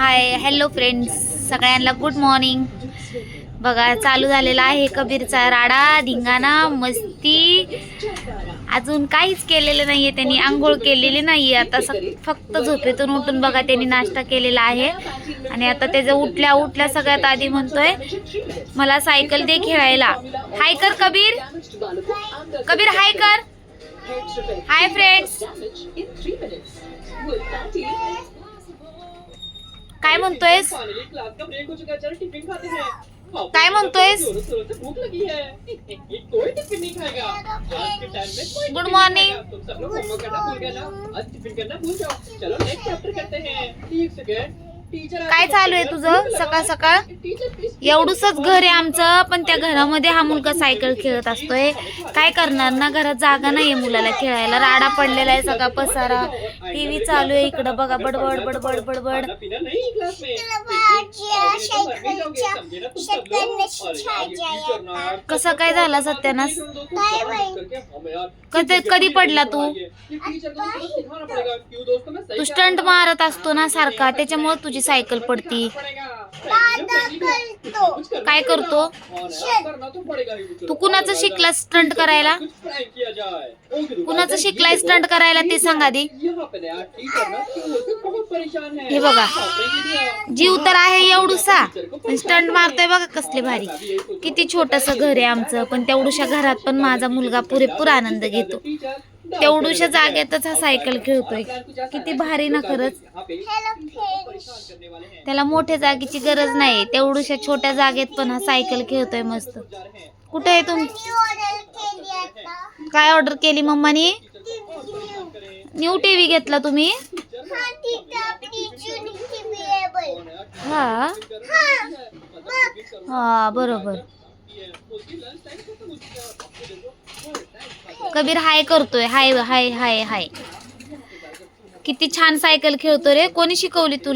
हाय hello friends सगळ्यांना good morning बघा चालू झालेला आहे कबीरचा राडा धिंगाणा मस्ती. अजून काहीच केलेलं नाही आहे त्यांनी आंघोळ केलेली नाही आहे आता फक्त झोपेतून उठून बघा त्यांनी नाश्ता केलेला आहे. आणि आता त्याचं उठल्या उठल्या सगळ्यात आधी म्हणतोय मला सायकल दे खेळायला. हाय कर कबीर. कबीर हाय कर. हाय फ्रेंड्स म्हणतोयस? काय म्हणतोयस? गुड मॉर्निंग काय चालू आहे तुझं? सकाळ सकाळ? एवढंच घर आहे आमचं पण त्या घरामध्ये हा मुलगा सायकल खेळत असतोय. काय करणार ना घरात जागा नाहीये मुलाला खेळायला. राडा पडलेला आहे सगळा पसारा. टीव्ही चालू आहे इकडं. बघा बडबड बडबड बडबड. कसं काय झाला सत्यानास कधी कधी पडला तू? तू स्टंट मारत असतो ना सारखा. त्याच्यामुळे तुझी सायकल पडती. काय करतो? तू कुणाचं शिकला स्टंट करायला? कुणाचं शिकलाय स्टंट करायला ते सांग आधी. हे बघा. जीव तर आहे एवढूसा स्टंट मारतोय बघा कसले भारी. किती छोटस घर आहे आमचं पण तेवढूशा घरात पण माझा मुलगा पुरेपूर आनंद घेतो. तेवढूशा जागेतच हा सायकल खेळतोय. किती भारी ना खरंच. त्याला मोठ्या जागेची गरज नाही तेवढूशा छोट्या जागेत पण हा सायकल खेळतोय मस्त. कुठे आहे तुम काय ऑर्डर केली मम्मानी? न्यू टीव्ही घेतला तुम्ही? हा हा बरोबर. कबीर हाय करतोय हाय हाय हाय हाय. किती छान सायकल खेळतो रे. कोणी शिकवली तुला?